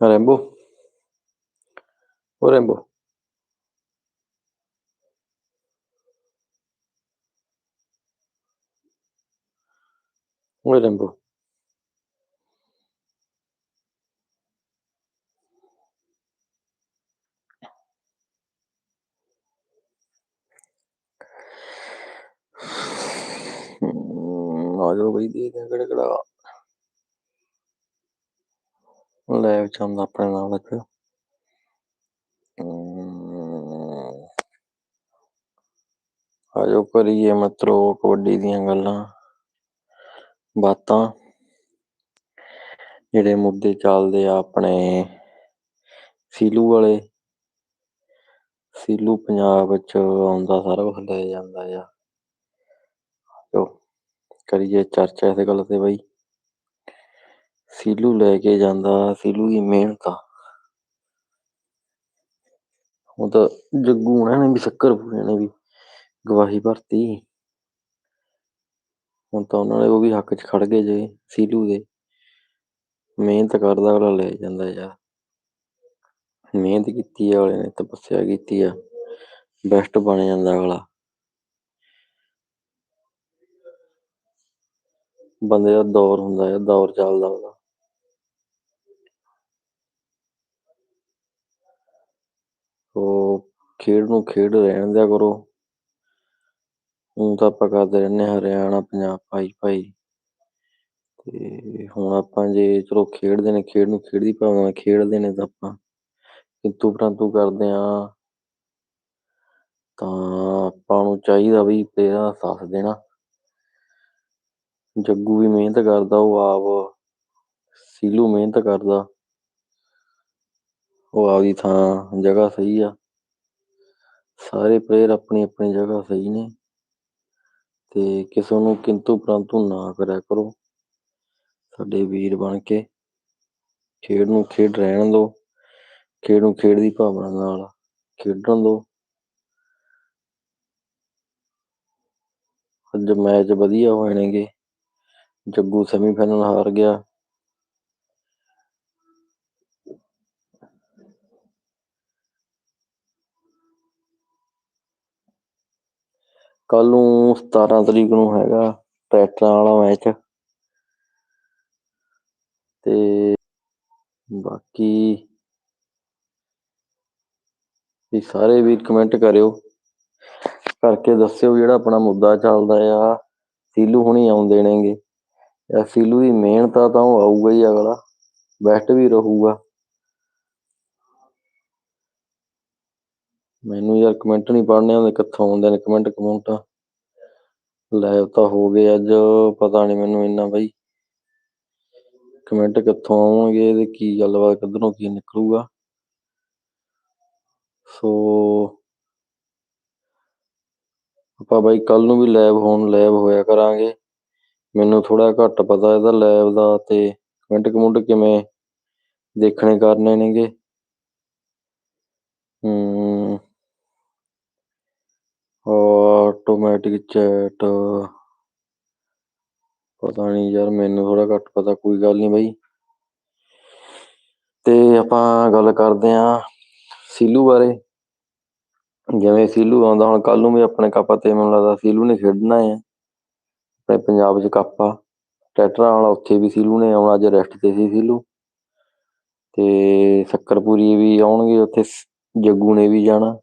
Arembu. Orembu. Orembu. No, yo voy a ir ਲੈ ਦੇ ਕਿਹੜਾ ਆਪਣੇ ਨਾਲ ਇੱਕ ਆ ਕਰੀਏ ਮਿੱਤਰੋ ਕਬੱਡੀ ਦੀਆਂ ਗੱਲਾਂ ਬਾਤਾਂ ਜਿਹੜੇ ਮੁੱਦੇ ਚੱਲਦੇ ਆ ਆਪਣੇ ਸੀਲੂ ਵਾਲੇ ਸੀਲੂ ਪੰਜਾਬ ਵਿੱਚ ਆਉਂਦਾ ਸਾਰਾ ਕੁਝ ਲੈ ਜਾਂਦਾ ਆ ਜੋ ਕਰੀਏ ਚਰਚਾ ਇਸ ਗੱਲ ਤੇ ਬਈ ਸੀਲੂ ਲੈ ਕੇ ਜਾਂਦਾ ਸੀਲੂ ਦੀ ਮਿਹਨਤ ਆ ਉਹ ਤਾਂ ਜੱਗੂ ਉਹਨਾਂ ਨੇ ਵੀ ਸ਼ੱਕਰ ਪੂਰੇ ਨੇ ਵੀ ਗਵਾਹੀ ਭਰਤੀ ਹੁਣ ਤਾਂ ਉਹਨਾਂ ਦੇ ਉਹ ਵੀ ਹੱਕ 'ਚ ਖੜ ਗਏ ਜੇ ਸੀਲੂ ਦੇ ਮਿਹਨਤ ਕਰਦਾ ਅਗਲਾ ਲੈ ਜਾਂਦਾ ਯਾਰ ਮਿਹਨਤ ਕੀਤੀ ਆ ਅਗਲੇ ਨੇ ਤਪੱਸਿਆ ਕੀਤੀ ਆ ਬੈਸਟ ਬਣ ਜਾਂਦਾ ਅਗਲਾ ਬੰਦੇ ਦਾ ਦੌਰ ਹੁੰਦਾ ਹੈ ਦੌਰ ਚੱਲਦਾ ਉਹਦਾ ਉਹ ਖੇਡ ਨੂੰ ਖੇਡ ਰਹਿਣ ਦਿਆ ਕਰੋ। ਹੁਣ ਤਾਂ ਆਪਾਂ ਕਰਦੇ ਰਹਿੰਦੇ ਹਾਂ ਹਰਿਆਣਾ, ਪੰਜਾਬ, ਭਾਈ ਭਾਈ। ਤੇ ਹੁਣ ਆਪਾਂ ਜੇ ਚਲੋ ਖੇਡਦੇ ਨੇ, ਖੇਡ ਨੂੰ ਖੇਡਦੀ ਭਾਵਨਾ ਨਾਲ ਖੇਡਦੇ ਨੇ ਤਾਂ ਆਪਾਂ। ਕਿੰਤੂ ਪਰੰਤੂ ਕਰਦੇ ਆ ਤਾਂ ਆਪਾਂ ਨੂੰ ਚਾਹੀਦਾ ਵੀ ਪਲੇਅਰਾਂ ਦਾ ਸਾਥ ਦੇਣਾ। ਜੱਗੂ ਵੀ ਮਿਹਨਤ ਕਰਦਾ, ਉਹ ਆਪ ਸੀਲੂ ਮਿਹਨਤ ਕਰਦਾ। ਉਹ ਆਪਦੀ ਥਾਂ, ਜਗ੍ਹਾ ਸਹੀ ਆ। ਸਾਰੇ ਪਲੇਅਰ ਆਪਣੀ ਆਪਣੀ ਜਗ੍ਹਾ ਸਹੀ ਨੇ। ਤੇ ਕਿਸੇ ਨੂੰ ਕਿੰਤੂ ਪਰੰਤੂ ਨਾ ਕਰਿਆ ਕਰੋ। ਸਾਡੇ ਵੀਰ ਬਣ ਕੇ, ਖੇਡ ਨੂੰ ਖੇਡ ਰਹਿਣ ਦਿਓ ਖੇਡ ਨੂੰ ਖੇਡ ਦੀ ਭਾਵਨਾ ਨਾਲ ਖੇਡਣ ਦਿਓ ਅੱਜ ਮੈਚ ਵਧੀਆ ਹੋਏ ਨੇਗੇ ਜੱਗੂ ਸੈਮੀਫਾਈਨਲ ਹਾਰ ਗਿਆ। ਕੱਲ ਨੂੰ 17 ਤਰੀਕ ਨੂੰ ਹੈਗਾ ਟਰੈਕਟਰਾਂ ਵਾਲਾ ਮੈਚ ਤੇ ਬਾਕੀ ਵੀ ਸਾਰੇ ਵੀਰ ਕਮੈਂਟ ਕਰਿਓ। ਕਰਕੇ ਦੱਸਿਓ ਜਿਹੜਾ ਆਪਣਾ ਮੁੱਦਾ ਚੱਲਦਾ ਆ, ਸੀਲੂ ਹੁਣੀ ਆਉਂਦੇ ਨੇਗੇ। ਜਾਂ ਸੀਲੂ ਦੀ ਮਿਹਨਤ ਆ ਤਾਂ ਉਹ ਆਊਗਾ ਹੀ ਅਗਲਾ। ਬੈਸਟ ਵੀ ਰਹੂਗਾ। ਮੈਨੂੰ ਯਾਰ ਕਮੈਂਟ ਨਹੀਂ ਪੜਨੇ ਆਉਂਦੇ, ਕਿੱਥੋਂ ਆਉਂਦੇ ਨੇ ਕਮੈਂਟ ਕਮੈਂਟ? ਲਾਈਵ ਤਾਂ ਹੋ ਗਏ ਅੱਜ, ਪਤਾ ਨਹੀਂ ਮੈਨੂੰ ਇੰਨਾ ਬਈ। ਕਮੈਂਟ ਕਿੱਥੋਂ ਆਉਣਗੇ ਤੇ ਕੀ ਗੱਲਬਾਤ, ਕਿੱਧਰੋਂ ਕੀ ਨਿਕਲੂਗਾ? ਸੋ ਆਪਾਂ ਬਾਈ ਕੱਲ ਨੂੰ ਵੀ ਲਾਈਵ ਹੋਣ ਲਾਈਵ ਹੋਇਆ ਕਰਾਂਗੇ। ਮੈਨੂੰ ਥੋੜਾ ਘੱਟ ਪਤਾ ਇਹਦਾ ਲਾਈਵ ਦਾ ਤੇ ਕਮੈਂਟ ਕਮੁੰਟ ਕਿਵੇਂ ਦੇਖਣੇ ਕਰਨੇ ਨੇਗੇ। ਹੂੰ। ਆਟੋਮੈਟਿਕ ਚੈਟ ਪਤਾ ਨਹੀਂ ਯਾਰ ਮੈਨੂੰ ਥੋੜਾ ਘੱਟ ਪਤਾ ਕੋਈ ਗੱਲ ਨਹੀਂ ਬਾਈ ਤੇ ਆਪਾਂ ਗੱਲ ਕਰਦੇ ਆਂ ਸੀਲੂ ਬਾਰੇ ਜਿਵੇਂ ਸੀਲੂ ਆਉਂਦਾ ਹੁਣ ਕੱਲ ਨੂੰ ਵੀ ਆਪਣੇ ਕੱਪ ਤੇ ਮੈਨੂੰ ਲੱਗਦਾ ਸੀਲੂ ਨੇ ਖੇਡਣਾ ਹੈ ਆਪਣੇ ਪੰਜਾਬ 'ਚ ਕੱਪ ਆ ਟਰੈਕਟਰਾਂ ਵਾਲਾ ਉੱਥੇ ਵੀ ਸੀਲੂ ਨੇ ਆਉਣਾ ਅੱਜ ਰੈਸਟ ਤੇ ਸੀ ਸੀਲੂ ਤੇ ਸ਼ੱਕਰਪੁਰੀ ਵੀ ਆਉਣਗੇ ਉੱਥੇ ਜੱਗੂ ਨੇ ਵੀ ਜਾਣਾ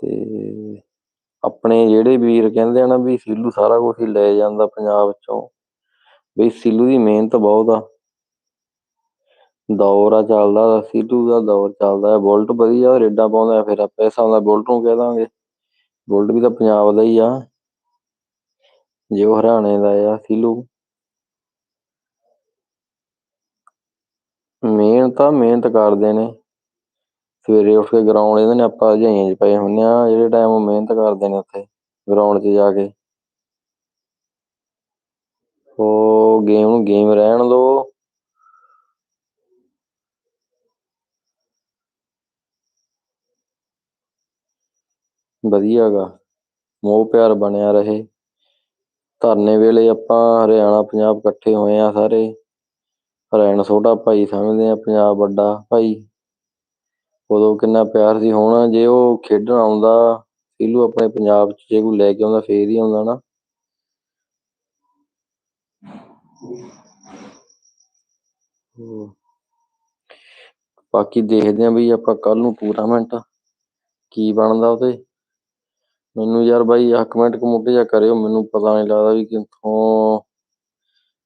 ਤੇ ਆਪਣੇ ਜਿਹੜੇ ਵੀਰ ਕਹਿੰਦੇ ਆ ਨਾ ਵੀ ਸੀਲੂ ਸਾਰਾ ਕੁਝ ਹੀ ਲੈ ਜਾਂਦਾ ਪੰਜਾਬ ਚੋਂ ਵੀ ਸੀਲੂ ਦੀ ਮਿਹਨਤ ਬਹੁਤ ਆ। ਦੌਰ ਆ ਚੱਲਦਾ, ਸੀਲੂ ਦਾ ਦੌਰ ਚੱਲਦਾ ਹੈ, ਬੁਲਟ ਵਧੀਆ ਰੇਡਾ ਪਾਉਂਦਾ, ਫਿਰ ਆਪੇ ਹਿਸਾਬ ਬੁਲਟ ਨੂੰ ਕਹਿ ਦਾਂਗੇ। ਬੁਲਟ ਵੀ ਤਾਂ ਪੰਜਾਬ ਦਾ ਹੀ ਆ, ਜੇ ਉਹ ਹਰਿਆਣੇ ਦਾ ਆ, ਸੀਲੂ। ਮਿਹਨਤ ਆ, ਮਿਹਨਤ ਕਰਦੇ ਨੇ। ਸਵੇਰੇ ਉੱਠ ਕੇ ਗਰਾਊਂਡ ਇਹਦੇ ਨੇ ਆਪਾਂ ਜਾਈਆਂ 'ਚ ਪਏ ਹੁੰਨੇ ਆ, ਜਿਹੜੇ ਟਾਈਮ ਉਹ ਮਿਹਨਤ ਕਰਦੇ ਨੇ ਉੱਥੇ ਗਰਾਊਂਡ 'ਚ ਜਾ ਕੇ। ਉਹ ਗੇਮ ਨੂੰ ਗੇਮ ਰਹਿਣ ਦੋ। ਵਧੀਆ ਗਾ ਮੋਹ ਪਿਆਰ ਬਣਿਆ ਰਹੇ। ਧਰਨੇ ਵੇਲੇ ਆਪਾਂ ਹਰਿਆਣਾ, ਪੰਜਾਬ ਇਕੱਠੇ ਹੋਏ ਆ ਸਾਰੇ। ਹਰਿਆਣਾ ਛੋਟਾ ਭਾਈ ਸਮਝਦੇ ਆ, ਪੰਜਾਬ ਵੱਡਾ ਭਾਈ। ਉਦੋਂ ਕਿੰਨਾ ਪਿਆਰ ਸੀ। ਹੁਣ ਜੇ ਉਹ ਖੇਡਣ ਆਉਂਦਾ, ਸੀਲੂ ਆਪਣੇ ਪੰਜਾਬ 'ਚ ਜੇ ਕੋਈ ਲੈ ਕੇ ਆਉਂਦਾ, ਫੇਰ ਹੀ ਆਉਂਦਾ ਨਾ। ਹਮ। ਬਾਕੀ ਦੇਖਦੇ ਆਂ ਬਈ ਆਪਾਂ ਕੱਲ ਨੂੰ ਟੂਰਨਾਮੈਂਟ ਕੀ ਬਣਦਾ ਉਹਦੇ। ਮੈਨੂੰ ਯਾਰ ਬਾਈ ਆਹ ਕਮੈਂਟ ਕਮੁੰਟ ਜਿਹਾ ਕਰਿਓ, ਮੈਨੂੰ ਪਤਾ ਨਹੀਂ ਲੱਗਦਾ ਵੀ ਕਿੱਥੋਂ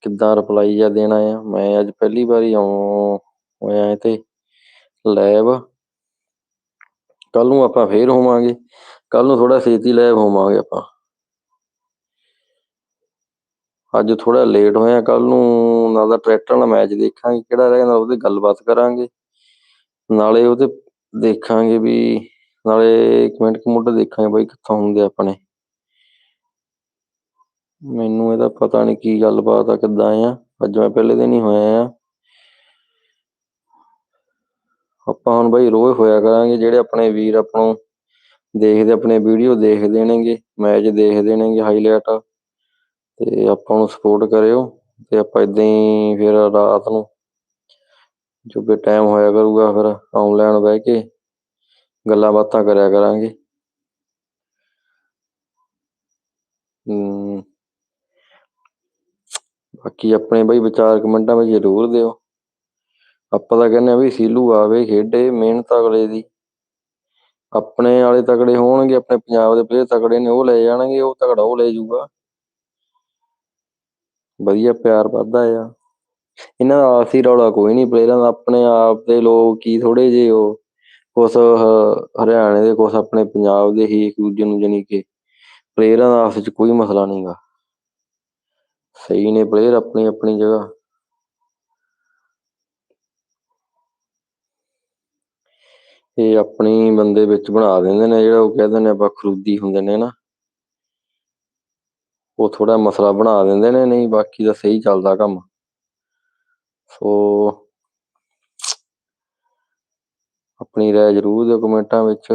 ਕਿੱਦਾਂ ਰਿਪਲਾਈ ਜਾਂ ਦੇਣਾ ਆ। ਮੈਂ ਅੱਜ ਪਹਿਲੀ ਵਾਰੀ ਆਉਂ ਹੋਇਆ ਤੇ ਲਾਈਵ ਕੱਲ ਨੂੰ ਆਪਾਂ ਫੇਰ ਹੋਵਾਂਗੇ ਕੱਲ ਨੂੰ ਥੋੜਾ ਛੇਤੀ ਲੈਬ ਹੋਵਾਂਗੇ ਆਪਾਂ। ਅੱਜ ਥੋੜਾ ਲੇਟ ਹੋਇਆ ਕੱਲ ਨੂੰ ਨਾਲ ਦਾ ਟਰੈਕਟਰ ਨਾਲ ਮੈਚ ਦੇਖਾਂਗੇ, ਕਿਹੜਾ ਰਹਿ ਜਾਂਦਾ, ਉਹਦੇ ਗੱਲਬਾਤ ਕਰਾਂਗੇ। ਨਾਲੇ ਉਹਦੇ ਦੇਖਾਂਗੇ ਵੀ, ਨਾਲੇ ਕਮੈਂਟ ਕਮੁੰਟ ਦੇਖਾਂਗੇ ਬਾਈ ਕਿੱਥੋਂ ਹੁੰਦੇ ਆਪਣੇ। ਮੈਨੂੰ ਇਹਦਾ ਪਤਾ ਨਹੀਂ ਕੀ ਗੱਲਬਾਤ ਆ, ਕਿੱਦਾਂ ਆ। ਅੱਜ ਮੈਂ ਪਹਿਲੇ ਦਿਨ ਹੀ ਹੋਇਆ ਆ। ਆਪਾਂ ਹੁਣ ਬਾਈ ਰੋਜ਼ ਹੋਇਆ ਕਰਾਂਗੇ, ਜਿਹੜੇ ਆਪਣੇ ਵੀਰ ਆਪਾਂ ਦੇਖਦੇ, ਆਪਣੇ ਵੀਡੀਓ ਦੇਖਦੇ ਨੇਗੇ, ਮੈਚ ਦੇਖਦੇ ਨੇਗੇ ਹਾਈਲਾਈਟ ਤੇ ਆਪਾਂ ਨੂੰ ਸਪੋਰਟ ਕਰਿਓ ਤੇ ਆਪਾਂ ਇਦਾਂ ਹੀ ਫਿਰ ਰਾਤ ਨੂੰ ਜੋ ਵੀ ਟਾਈਮ ਹੋਇਆ ਕਰੂਗਾ, ਫਿਰ ਆਨਲਾਈਨ ਬਹਿ ਕੇ ਗੱਲਾਂ ਬਾਤਾਂ ਕਰਿਆ ਕਰਾਂਗੇ। ਹਮ ਬਾਕੀ ਆਪਣੇ ਬਈ ਵਿਚਾਰ ਕਮੈਂਟਾਂ ਵਿੱਚ ਜ਼ਰੂਰ ਦਿਓ। ਆਪਾਂ ਤਾਂ ਕਹਿੰਦੇ ਆ ਵੀ ਸੀਲੂ ਆਵੇ, ਖੇਡੇ, ਮਿਹਨਤ ਅਗਲੇ ਦੀ। ਆਪਣੇ ਵਾਲੇ ਤਕੜੇ ਹੋਣਗੇ, ਆਪਣੇ ਪੰਜਾਬ ਦੇ ਪਲੇਅਰ ਤਕੜੇ ਨੇ, ਉਹ ਲੈ ਜਾਣਗੇ, ਉਹ ਤਕੜਾ ਉਹ ਲੈ ਜਾਊਗਾ। ਵਧੀਆ ਪਿਆਰ ਵੱਧਦਾ ਆ। ਇਹਨਾਂ ਦਾ ਆਪਸੀ ਰੌਲਾ ਕੋਈ ਨਹੀਂ ਪਲੇਅਰਾਂ ਦਾ ਆਪਣੇ ਆਪ ਦੇ ਲੋਕ ਕੀ ਥੋੜੇ ਜੇ ਉਹ, ਕੁਛ ਹਰਿਆਣੇ ਦੇ ਕੁਛ ਆਪਣੇ ਪੰਜਾਬ ਦੇ ਹੀ ਇੱਕ ਦੂਜੇ ਨੂੰ ਜਾਣੀ ਕਿ ਪਲੇਅਰਾਂ ਦਾ ਆਪਸ ਵਿੱਚ ਕੋਈ ਮਸਲਾ ਨਹੀਂਗਾ ਸਹੀ ਨੇ ਪਲੇਅਰ ਆਪਣੀ ਆਪਣੀ ਜਗ੍ਹਾ। ਇਹ ਆਪਣੀ ਬੰਦੇ ਵਿੱਚ ਬਣਾ ਦਿੰਦੇ ਨੇ, ਜਿਹੜਾ ਉਹ ਕਹਿੰਦੇ ਨੇ ਆਪਾਂ ਖਰੂਦੀ ਹੁੰਦੇ ਨੇ ਨਾ, ਉਹ ਥੋੜਾ ਮਸਲਾ ਬਣਾ ਦਿੰਦੇ ਨੇ, ਨਹੀਂ ਬਾਕੀ ਤਾਂ ਸਹੀ ਚੱਲਦਾ ਕੰਮ। ਸੋ ਆਪਣੀ ਰਾਏ ਜ਼ਰੂਰ ਦਿਓ ਕਮੈਂਟਾਂ ਵਿੱਚ।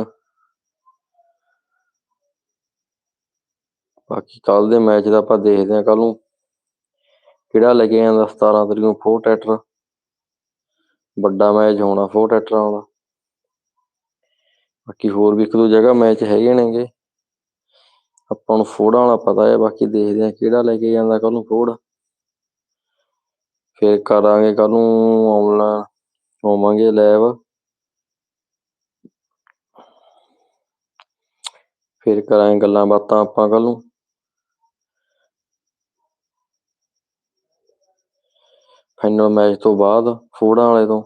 ਬਾਕੀ ਕੱਲ ਦੇ ਮੈਚ ਦਾ ਆਪਾਂ ਦੇਖਦੇ ਹਾਂ ਕੱਲ ਨੂੰ ਕਿਹੜਾ ਲੈ ਕੇ ਆਂਦਾ 17 ਤਰੀਕ ਨੂੰ ਫੋਰ ਟੈਟਰ ਵੱਡਾ ਮੈਚ ਹੋਣਾ ਫੋਰ ਟੈਟਰਾਂ ਵਾਲਾ। ਬਾਕੀ ਹੋਰ ਵੀ ਇੱਕ ਦੋ ਜਗ੍ਹਾ ਮੈਚ ਹੈਗੇ ਨੇਗੇ। ਆਪਾਂ ਨੂੰ ਫੋੜਾਂ ਵਾਲਾ ਪਤਾ ਹੈ, ਬਾਕੀ ਦੇਖਦੇ ਹਾਂ ਕਿਹੜਾ ਲੈ ਕੇ ਜਾਂਦਾ ਕੱਲ ਨੂੰ ਫੋੜ ਫਿਰ ਕਰਾਂਗੇ ਕੱਲ ਨੂੰ ਆਨਲਾਈਨ ਹੋਵਾਂਗੇ ਲਾਈਵ ਫਿਰ ਕਰਾਂਗੇ ਗੱਲਾਂ ਬਾਤਾਂ ਆਪਾਂ ਕੱਲ ਨੂੰ। ਫਾਈਨਲ ਮੈਚ ਤੋਂ ਬਾਅਦ ਫੋੜਾਂ ਵਾਲੇ ਤੋਂ।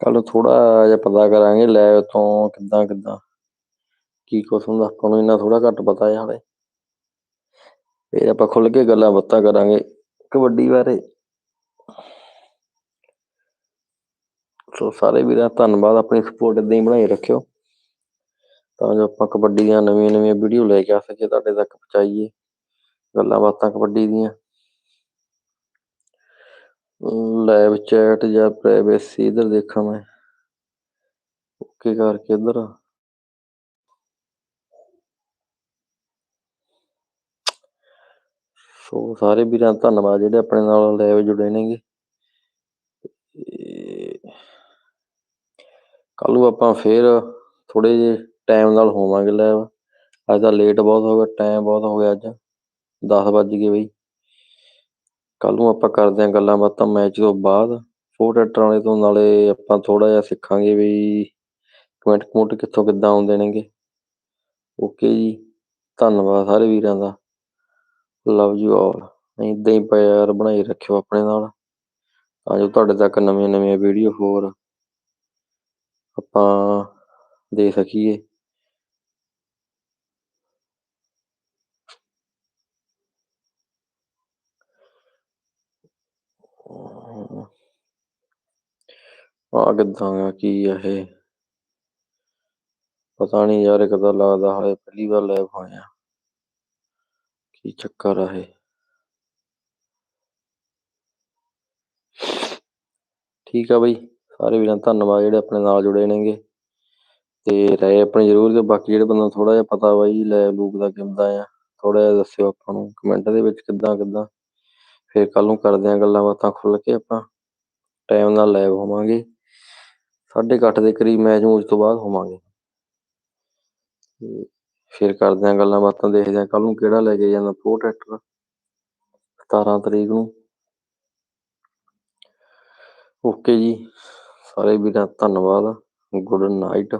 ਕੱਲ ਥੋੜਾ ਜਿਹਾ ਪਤਾ ਕਰਾਂਗੇ ਲਾਈਵ ਤੋਂ ਕਿੱਦਾਂ ਕਿੱਦਾਂ, ਕੀ ਕੁਛ ਹੁੰਦਾ ਆਪਾਂ ਨੂੰ ਇੰਨਾ ਥੋੜਾ ਘੱਟ ਪਤਾ ਹੈ ਹਾਲੇ। ਫਿਰ ਆਪਾਂ ਖੁੱਲ ਕੇ ਗੱਲਾਂ ਬਾਤਾਂ ਕਰਾਂਗੇ ਕਬੱਡੀ ਬਾਰੇ। ਸੋ ਸਾਰੇ ਵੀਰਾਂ ਦਾ ਧੰਨਵਾਦ, ਆਪਣੀ ਸਪੋਰਟ ਇਦਾਂ ਹੀ ਬਣਾਈ ਰੱਖਿਓ। ਤਾਂ ਜੋ ਆਪਾਂ ਕਬੱਡੀ ਦੀਆਂ ਨਵੀਆਂ ਨਵੀਆਂ ਵੀਡੀਓ ਲੈ ਕੇ ਆ ਸਕੀਏ, ਤੁਹਾਡੇ ਤੱਕ ਪਹੁੰਚਾਈਏ। ਗੱਲਾਂ ਬਾਤਾਂ ਕਬੱਡੀ ਦੀਆਂ। ਲਾਈਵ ਚੈਟ ਜਾਂ ਪ੍ਰਾਈਵੇਸੀ ਇਧਰ ਦੇਖਾਂ ਮੈਂ। ਓਕੇ ਕਰਕੇ ਇਧਰ ਸੋ ਸਾਰੇ ਵੀਰਾਂ ਦਾ ਧੰਨਵਾਦ, ਜਿਹੜੇ ਆਪਣੇ ਨਾਲ ਲਾਈਵ ਜੁੜੇ ਨੇਗੇ। ਕੱਲ ਨੂੰ ਆਪਾਂ ਫੇਰ ਥੋੜੇ ਜਿਹੇ ਟਾਈਮ ਨਾਲ ਹੋਵਾਂਗੇ ਲਾਈਵ ਅੱਜ ਤਾਂ ਲੇਟ ਬਹੁਤ ਹੋ ਗਿਆ ਟਾਈਮ ਬਹੁਤ ਹੋ ਗਿਆ ਅੱਜ। 10 ਵੱਜ ਗਏ ਬਈ। ਕੱਲ ਨੂੰ ਆਪਾਂ ਕਰਦੇ ਹਾਂ ਗੱਲਾਂ ਬਾਤਾਂ ਮੈਚ ਤੋਂ ਬਾਅਦ। ਫੋਰ ਟੈਟਰ ਵਾਲੇ ਤੋਂ ਨਾਲੇ ਆਪਾਂ ਥੋੜਾ ਜਿਹਾ ਸਿੱਖਾਂਗੇ ਵੀ ਕਮੈਂਟ ਕਮੁੰਟ ਕਿੱਥੋਂ ਕਿੱਦਾਂ ਆਉਂਦੇ ਨੇਗੇ ਓਕੇ ਜੀ, ਧੰਨਵਾਦ ਸਾਰੇ ਵੀਰਾਂ ਦਾ। ਲਵ ਯੂ ਆਲ ਇਦਾਂ ਹੀ ਪਿਆਰ ਬਣਾਈ ਰੱਖਿਓ ਆਪਣੇ ਨਾਲ। ਤਾਂ ਜੋ ਤੁਹਾਡੇ ਤੱਕ ਨਵੀਆਂ ਨਵੀਆਂ ਵੀਡੀਓ ਹੋਰ ਆਪਾਂ ਦੇ ਸਕੀਏ। ਆ ਕਿੱਦਾਂ ਆ ਕੀ ਆ ਇਹ? ਪਤਾ ਨਹੀਂ ਯਾਰ ਇੱਕ ਤਾਂ ਲੱਗਦਾ ਹਾਲੇ ਪਹਿਲੀ ਵਾਰ ਲਾਈਵ ਹੋਇਆ ਕੀ ਚੱਕਰ ਆ ਇਹ? ਠੀਕ ਆ ਬਈ, ਸਾਰੇ ਵੀਰਾਂ ਦਾ ਧੰਨਵਾਦ ਜਿਹੜੇ ਆਪਣੇ ਨਾਲ ਜੁੜੇ ਨੇਗੇ। ਤੇ ਰਾਏ ਆਪਣੀ ਜ਼ਰੂਰ ਦਿਓ ਬਾਕੀ ਜਿਹੜੇ ਬੰਦਾ ਥੋੜਾ ਜਿਹਾ ਪਤਾ ਬਾਈ ਲੈ ਲੂਕ ਦਾ ਕਿੱਦਾਂ ਆ ਥੋੜਾ ਜਿਹਾ ਦੱਸਿਓ ਆਪਾਂ ਨੂੰ ਕਮੈਂਟ ਦੇ ਵਿੱਚ ਕਿੱਦਾਂ ਕਿੱਦਾਂ। ਫਿਰ ਕੱਲ ਨੂੰ ਕਰਦੇ ਆਂ ਗੱਲਾਂ ਬਾਤਾਂ ਖੁੱਲ ਕੇ ਆਪਾਂ ਟਾਈਮ ਨਾਲ ਲਾਈਵ ਹੋਵਾਂਗੇ। ਸਾਢੇ ਕੁ ਅੱਠ ਦੇ ਕਰੀਬ ਮੈਚ ਮੂਚ ਤੋਂ ਬਾਅਦ ਹੋਵਾਂਗੇ। ਤੇ ਫਿਰ ਕਰਦੇ ਆਂ ਗੱਲਾਂ ਬਾਤਾਂ, ਦੇਖਦੇ ਆਂ ਕੱਲ ਨੂੰ ਕਿਹੜਾ ਲੈ ਕੇ ਜਾਂਦਾ ਪ੍ਰੋ ਟਰੈਕਟਰ 17 ਤਰੀਕ ਨੂੰ। ਓਕੇ ਜੀ, ਸਾਰੇ ਵੀਰਾਂ ਧੰਨਵਾਦ। Good night.